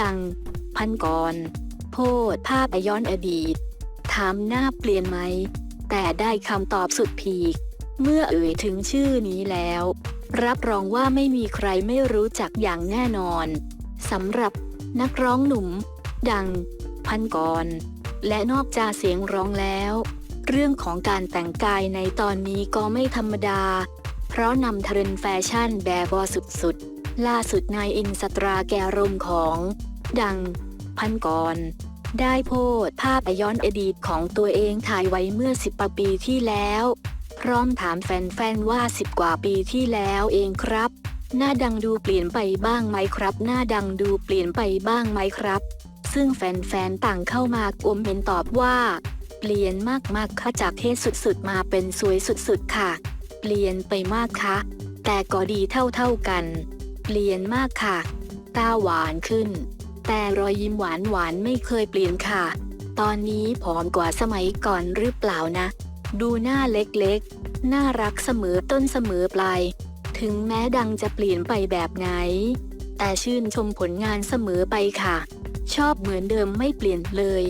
ดัง พันกร โพดภาพย้อนอดีต ถามหน้าเปลี่ยนไหม แต่ได้คำตอบสุดพีค เมื่อเอ่ยถึงชื่อนี้แล้ว รับรองว่าไม่มีใครไม่รู้จักอย่างแน่นอนสำหรับนักร้องหนุ่ม ดัง พันกร และนอกจากเสียงร้องแล้ว เรื่องของการแต่งกายในตอนนี้ก็ไม่ธรรมดา เพราะนำเทรนด์แฟชั่นแบบบอสุดๆ ล่าสุดในอินสตราแกรมของ ดัง พันกร ได้โพสภาพย้อนอดีตของตัวเองถ่ายไว้เมื่อ10ปีที่แล้ว พร้อมถามแฟนๆว่า10กว่าปีที่แล้วเองครับ หน้าดังดูเปลี่ยนไปบ้างไหมครับ หน้าดังดูเปลี่ยนไปบ้างไหมครับ ซึ่งแฟนๆต่างเข้ามาอมเมนต์ตอบว่า เปลี่ยนมากๆค่ะจากเท่สุดๆมาเป็นสวยสุดๆค่ะ เปลี่ยนไปมากค่ะแต่ก็ดีเท่าๆกัน เปลี่ยนมากค่ะ ตาหวานขึ้น แต่รอยยิ้มหวานหวานไม่เคยเปลี่ยนค่ะ ตอนนี้ผอมกว่าสมัยก่อนหรือเปล่านะ ดูหน้าเล็กๆ น่ารักเสมอต้นเสมอปลาย ถึงแม้ดังจะเปลี่ยนไปแบบไหน แต่ชื่นชมผลงานเสมอไปค่ะ ชอบเหมือนเดิมไม่เปลี่ยนเลย